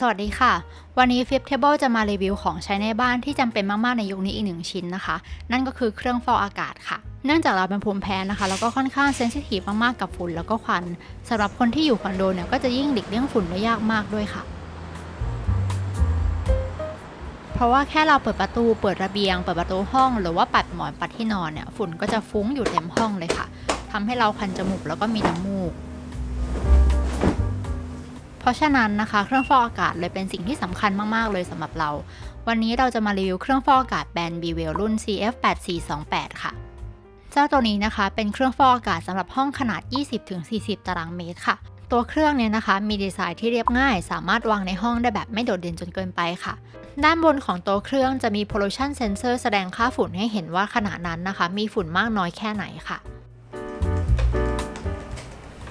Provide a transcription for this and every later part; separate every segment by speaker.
Speaker 1: สวัสดีค่ะ วันนี้ Flip Table จะมารีวิวของใช้ในบ้านที่จำเป็นมาก ๆ ในยุคนี้อีกหนึ่งชิ้นนะคะ นั่นก็คือเครื่องฟอกอากาศค่ะ เนื่องจากเราเป็นภูมิแพ้นะคะ แล้วก็ค่อนข้างเซนซิทีฟมาก ๆ กับฝุ่นแล้วก็ควันสำหรับคนที่อยู่คอนโดเนี่ยก็จะยิ่งหลีกเลี่ยงฝุ่นได้ยากมากด้วยค่ะ เพราะว่าแค่เราเปิดประตูเปิดระเบียง เปิดประตูห้อง หรือว่าปัดหมอนปัดที่นอนเนี่ยฝุ่นก็จะฟุ้งอยู่เต็มห้องเลยค่ะทำให้เราคันจมูกแล้วก็มีน้ำมูก เพราะฉะนั้นนะคะเครื่องฟอกอากาศเลยเป็นสิ่งที่สำคัญมาก ๆ เลยสำหรับเรา วันนี้เราจะมารีวิวเครื่องฟอกอากาศแบรนด์ b w e l รุ่น CF8428 ค่ะ เจ้าตัวนี้นะคะเป็นเครื่องฟอกอากาศสำหรับห้องขนาด 20-40 ตารางเมตรค่ะ ตัวเครื่องเนี่ยนะคะมีดีไซน์ที่เรียบง่าย สามารถวางในห้องได้แบบไม่โดดเด่นจนเกินไปค่ะ ด้านบนของตัวเครื่องจะมี pollution sensor แสดงค่าฝุ่นให้เห็นว่าขณะนั้นนะคะ มีฝุ่นมากน้อยแค่ไหนค่ะ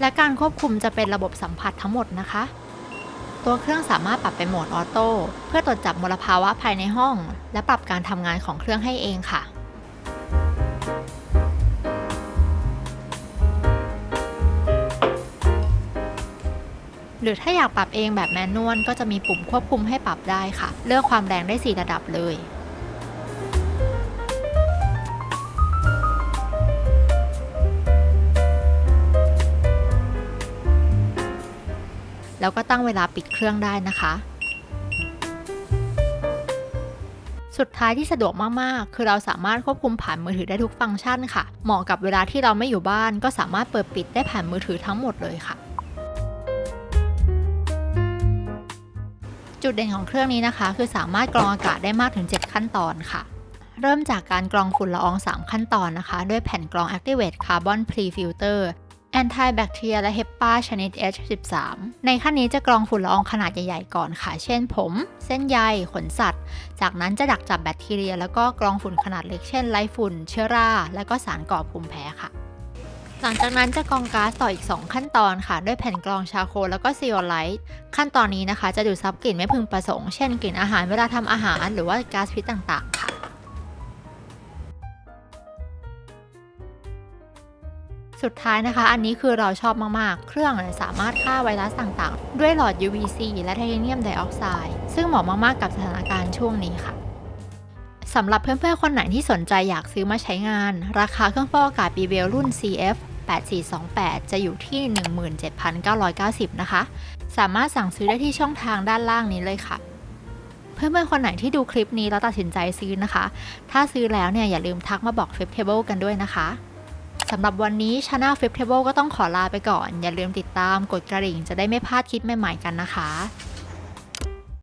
Speaker 1: และการควบคุมจะเป็นระบบสัมผัสทั้งหมดนะคะ ตัวเครื่องสามารถปรับเป็นโหมดออโต้เพื่อตรวจจับมลภาวะภายในห้อง และปรับการทำงานของเครื่องให้เองค่ะหรือถ้าอยากปรับเองแบบแมนนวลก็จะมีปุ่มควบคุมให้ปรับได้ค่ะ เลือกความแรงได้ 4 ระดับเลย แล้วก็ตั้งเวลาปิดเครื่องได้นะคะ สุดท้ายที่สะดวกมากๆ คือเราสามารถควบคุมผ่านมือถือได้ทุกฟังก์ชันค่ะ เหมาะกับเวลาที่เราไม่อยู่บ้าน ก็สามารถเปิดปิดได้ผ่านมือถือทั้งหมดเลยค่ะจุดเด่นของเครื่องนี้นะคะ คือสามารถกรองอากาศได้มากถึง 7 ขั้นตอนค่ะ เริ่มจากการกรองฝุ่นละออง 3 ขั้นตอนนะคะ ด้วยแผ่นกรอง Activate Carbon Pre-Filter Anti Bacteria และ HEPA ชนิด H13 ในขั้นนี้จะกรองฝุ่นละอองขนาดใหญ่ๆก่อนค่ะ เช่นผม เส้นใย ขนสัตว์ จากนั้นจะดักจับแบคทีเรีย แล้วก็กรองฝุ่นขนาดเล็ก เช่นไรฝุ่น เชื้อรา และก็สารก่อภูมิแพ้ค่ะ หลังจากนั้นจะกรองก๊าซต่ออีก 2 ขั้นตอนค่ะ ด้วยแผ่นกรองชาโคลแล้วก็ซีโอไลท์ ขั้นตอนนี้นะคะ จะดูดซับกลิ่นไม่พึงประสงค์ เช่นกลิ่นอาหารเวลาทำอาหาร หรือว่าก๊าซพิษต่างๆ ค่ะ สุดท้ายนะคะ อันนี้คือเราชอบมากๆ เครื่องเนี่ยสามารถฆ่าไวรัสต่างๆ ด้วยหลอด UVC และไทเทเนียมไดออกไซด์ซึ่งเหมาะมากๆ กับสถานการณ์ช่วงนี้ค่ะสำหรับเพื่อนๆ คนไหนที่สนใจอยากซื้อมาใช้งาน ราคาเครื่องฟอกอากาศ b w e l รุ่น CF 8428 จะอยู่ที่ 17,990 นะคะ สามารถสั่งซื้อได้ที่ช่องทางด้านล่างนี้เลยค่ะ เพื่อนๆ คนไหนที่ดูคลิปนี้แล้วตัดสินใจซื้อนะคะ ถ้าซื้อแล้วเนี่ยอย่าลืมทักมาบอก Flip Table กันด้วยนะคะ สำหรับวันนี้ Channel Flip Table ก็ต้องขอลาไปก่อน อย่าลืมติดตามกดกระดิ่งจะได้ไม่พลาดคลิปใหม่ๆกันนะคะ